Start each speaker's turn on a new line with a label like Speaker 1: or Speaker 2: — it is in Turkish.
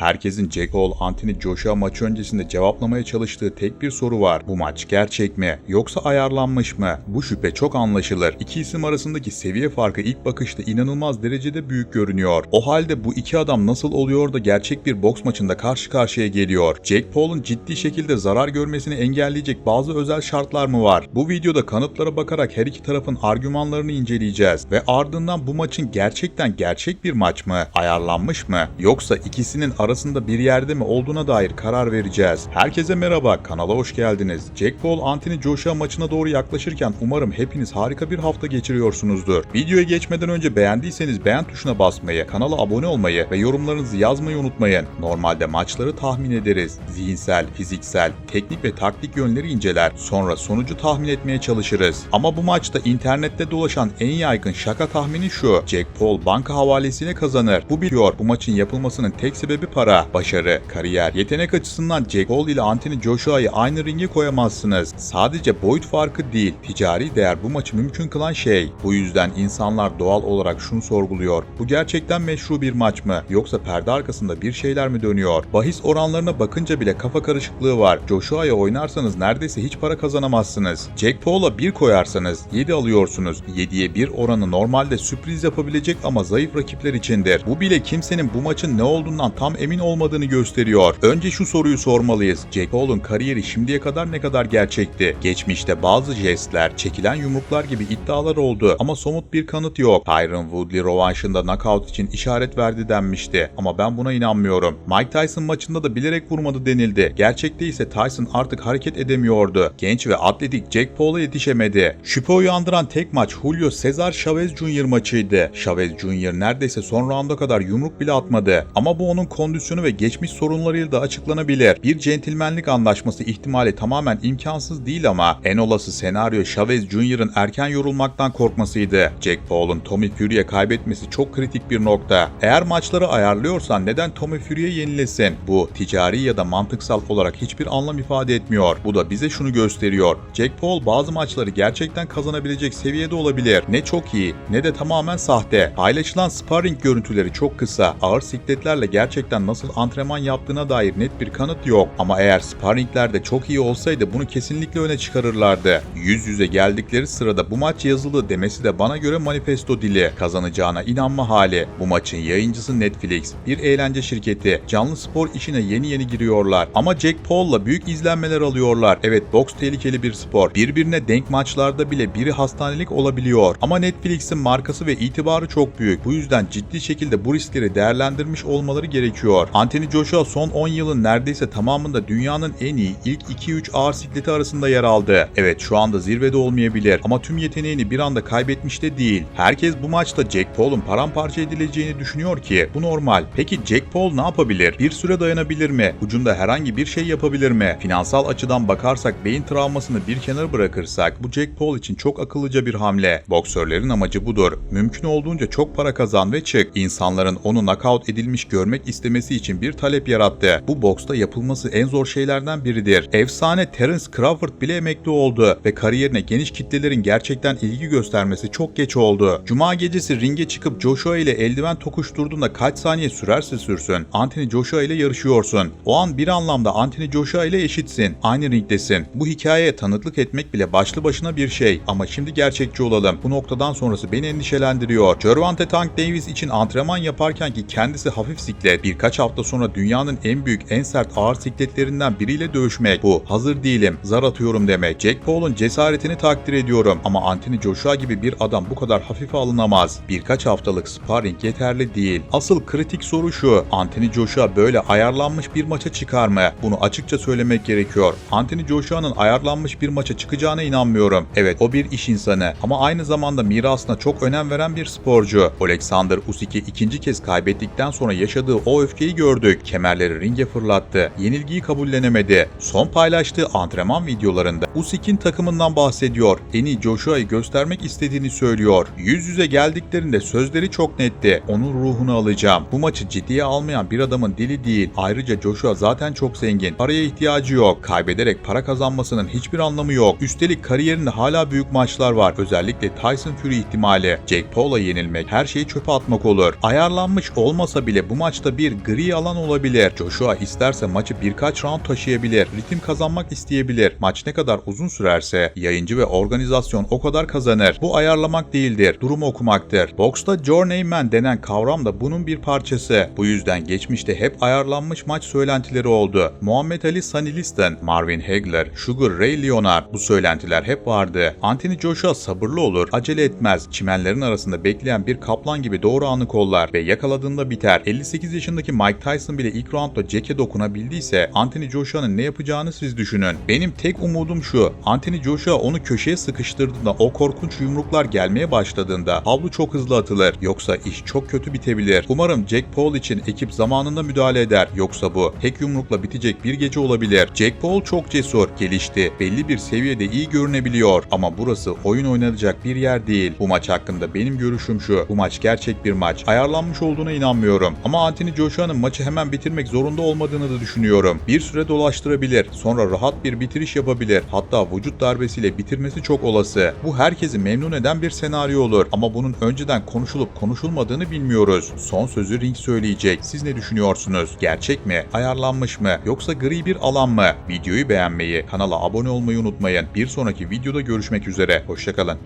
Speaker 1: Herkesin Jack Paul Anthony Joshua maçı öncesinde cevaplamaya çalıştığı tek bir soru var. Bu maç gerçek mi yoksa ayarlanmış mı? Bu şüphe çok anlaşılır. İki isim arasındaki seviye farkı ilk bakışta inanılmaz derecede büyük görünüyor. O halde bu iki adam nasıl oluyor da gerçek bir boks maçında karşı karşıya geliyor? Jack Paul'un ciddi şekilde zarar görmesini engelleyecek bazı özel şartlar mı var? Bu videoda kanıtlara bakarak her iki tarafın argümanlarını inceleyeceğiz ve ardından bu maçın gerçekten gerçek bir maç mı, ayarlanmış mı yoksa ikisinin arasında bir yerde mi olduğuna dair karar vereceğiz. Herkese merhaba, kanala hoş geldiniz. Jack Paul Anthony Joshua maçına doğru yaklaşırken umarım hepiniz harika bir hafta geçiriyorsunuzdur. Videoya geçmeden önce beğendiyseniz beğen tuşuna basmayı, kanala abone olmayı ve yorumlarınızı yazmayı unutmayın. Normalde maçları tahmin ederiz. Zihinsel, fiziksel, teknik ve taktik yönleri inceler. Sonra sonucu tahmin etmeye çalışırız. Ama bu maçta internette dolaşan en yaygın şaka tahmini şu. Jack Paul banka havalesiyle kazanır. Bu biliyor bu maçın yapılmasının tek sebebi para, başarı, kariyer. Yetenek açısından Jack Paul ile Anthony Joshua'yı aynı ringe koyamazsınız. Sadece boyut farkı değil, ticari değer bu maçı mümkün kılan şey. Bu yüzden insanlar doğal olarak şunu sorguluyor. Bu gerçekten meşru bir maç mı? Yoksa perde arkasında bir şeyler mi dönüyor? Bahis oranlarına bakınca bile kafa karışıklığı var. Joshua'ya oynarsanız neredeyse hiç para kazanamazsınız. Jack Paul'a 1 koyarsanız 7 alıyorsunuz. 7'ye 1 oranı normalde sürpriz yapabilecek ama zayıf rakipler içindir. Bu bile kimsenin bu maçın ne olduğundan tam emin olmadığını gösteriyor. Önce şu soruyu sormalıyız. Jack Paul'un kariyeri şimdiye kadar ne kadar gerçekti? Geçmişte bazı jestler, çekilen yumruklar gibi iddialar oldu ama somut bir kanıt yok. Tyron Woodley rövanşında knockout için işaret verdi denmişti ama ben buna inanmıyorum. Mike Tyson maçında da bilerek vurmadı denildi. Gerçekte ise Tyson artık hareket edemiyordu. Genç ve atletik Jack Paul'a yetişemedi. Şüphe uyandıran tek maç Julio Cesar Chavez Jr. maçıydı. Chavez Jr. neredeyse son rounda kadar yumruk bile atmadı. Ama bu onun kondisyonu ve geçmiş sorunlarıyla da açıklanabilir. Bir centilmenlik anlaşması ihtimali tamamen imkansız değil ama en olası senaryo Chavez Jr.'ın erken yorulmaktan korkmasıydı. Jack Paul'un Tommy Fury'e kaybetmesi çok kritik bir nokta. Eğer maçları ayarlıyorsan neden Tommy Fury'e yenilesin? Bu ticari ya da mantıksal olarak hiçbir anlam ifade etmiyor. Bu da bize şunu gösteriyor. Jack Paul bazı maçları gerçekten kazanabilecek seviyede olabilir. Ne çok iyi ne de tamamen sahte. Paylaşılan sparring görüntüleri çok kısa. Ağır sikletlerle gerçekten nasıl antrenman yaptığına dair net bir kanıt yok. Ama eğer sparringlerde çok iyi olsaydı bunu kesinlikle öne çıkarırlardı. Yüz yüze geldikleri sırada bu maç yazılı demesi de bana göre manifesto dili. Kazanacağına inanma hali. Bu maçın yayıncısı Netflix. Bir eğlence şirketi. Canlı spor işine yeni yeni giriyorlar. Ama Jack Paul'la büyük izlenmeler alıyorlar. Evet boks tehlikeli bir spor. Birbirine denk maçlarda bile biri hastanelik olabiliyor. Ama Netflix'in markası ve itibarı çok büyük. Bu yüzden ciddi şekilde bu riskleri değerlendirmiş olmaları gerekiyor. Anthony Joshua son 10 yılın neredeyse tamamında dünyanın en iyi ilk 2-3 ağır sikleti arasında yer aldı. Evet şu anda zirvede olmayabilir ama tüm yeteneğini bir anda kaybetmiş de değil. Herkes bu maçta Jack Paul'un paramparça edileceğini düşünüyor ki bu normal. Peki Jack Paul ne yapabilir? Bir süre dayanabilir mi? Ucunda herhangi bir şey yapabilir mi? Finansal açıdan bakarsak beyin travmasını bir kenara bırakırsak bu Jack Paul için çok akıllıca bir hamle. Boksörlerin amacı budur. Mümkün olduğunca çok para kazan ve çık. İnsanların onu knockout edilmiş görmek istemesi için bir talep yarattı. Bu boksta yapılması en zor şeylerden biridir. Efsane Terence Crawford bile emekli oldu ve kariyerine geniş kitlelerin gerçekten ilgi göstermesi çok geç oldu. Cuma gecesi ringe çıkıp Joshua ile eldiven tokuşturduğunda kaç saniye sürerse sürsün Anthony Joshua ile yarışıyorsun. O an bir anlamda Anthony Joshua ile eşitsin. Aynı ringdesin. Bu hikayeye tanıklık etmek bile başlı başına bir şey ama şimdi gerçekçi olalım. Bu noktadan sonrası beni endişelendiriyor. Gervonta Tank Davis için antrenman yaparken ki kendisi hafif siklet birkaç hafta sonra dünyanın en büyük en sert ağır sikletlerinden biriyle dövüşmek. Bu hazır değilim zar atıyorum demek. Jack Paul'un cesaretini takdir ediyorum ama Anthony Joshua gibi bir adam bu kadar hafife alınamaz. Birkaç haftalık sparring yeterli değil. Asıl kritik soru şu. Anthony Joshua böyle ayarlanmış bir maça çıkar mı? Bunu açıkça söylemek gerekiyor. Anthony Joshua'nın ayarlanmış bir maça çıkacağına inanmıyorum. Evet o bir iş insanı ama aynı zamanda mirasına çok önem veren bir sporcu. Alexander Usyk'i ikinci kez kaybettikten sonra yaşadığı o öfkeyi gördük. Kemerleri ringe fırlattı. Yenilgiyi kabullenemedi. Son paylaştığı antrenman videolarında Usyk'in takımından bahsediyor. En iyi Joshua'yı göstermek istediğini söylüyor. Yüz yüze geldiklerinde sözleri çok netti. Onun ruhunu alacağım. Bu maçı ciddiye almayan bir adamın dili değil. Ayrıca Joshua zaten çok zengin. Paraya ihtiyacı yok. Kaybederek para kazanmasının hiçbir anlamı yok. Üstelik kariyerinde hala büyük maçlar var. Özellikle Tyson Fury ihtimali. Jack Paul'a yenilmek her şeyi çöpe atmak olur. Ayarlanmış olmasa bile bu maçta bir gri alan olabilir. Joshua isterse maçı birkaç round taşıyabilir. Ritim kazanmak isteyebilir. Maç ne kadar uzun sürerse yayıncı ve organizasyon o kadar kazanır. Bu ayarlamak değildir. Durumu okumaktır. Box'ta journeyman denen kavram da bunun bir parçası. Bu yüzden geçmişte hep ayarlanmış maç söylentileri oldu. Muhammed Ali Sunny Liston, Marvin Hagler, Sugar Ray Leonard bu söylentiler hep vardı. Anthony Joshua sabırlı olur, acele etmez. Çimenlerin arasında bekleyen bir kaplan gibi doğru anı kollar ve yakaladığında biter. 58 yaşındaki Mike Tyson bile ilk roundda Jack'e dokunabildiyse Anthony Joshua'nın ne yapacağını siz düşünün. Benim tek umudum şu. Anthony Joshua onu köşeye sıkıştırdığında o korkunç yumruklar gelmeye başladığında havlu çok hızlı atılır. Yoksa iş çok kötü bitebilir. Umarım Jack Paul için ekip zamanında müdahale eder. Yoksa bu tek yumrukla bitecek bir gece olabilir. Jack Paul çok cesur, gelişti. Belli bir seviyede iyi görünebiliyor. Ama burası oyun oynanacak bir yer değil. Bu maç hakkında benim görüşüm şu. Bu maç gerçek bir maç. Ayarlanmış olduğuna inanmıyorum. Ama Anthony Joshua'nın maçı hemen bitirmek zorunda olmadığını da düşünüyorum. Bir süre dolaştırabilir. Sonra rahat bir bitiriş yapabilir. Hatta vücut darbesiyle bitirmesi çok olası. Bu herkesi memnun eden bir senaryo olur. Ama bunun önceden konuşulup konuşulmadığını bilmiyoruz. Son sözü ring söyleyecek. Siz ne düşünüyorsunuz? Gerçek mi? Ayarlanmış mı? Yoksa gri bir alan mı? Videoyu beğenmeyi, kanala abone olmayı unutmayın. Bir sonraki videoda görüşmek üzere. Hoşçakalın.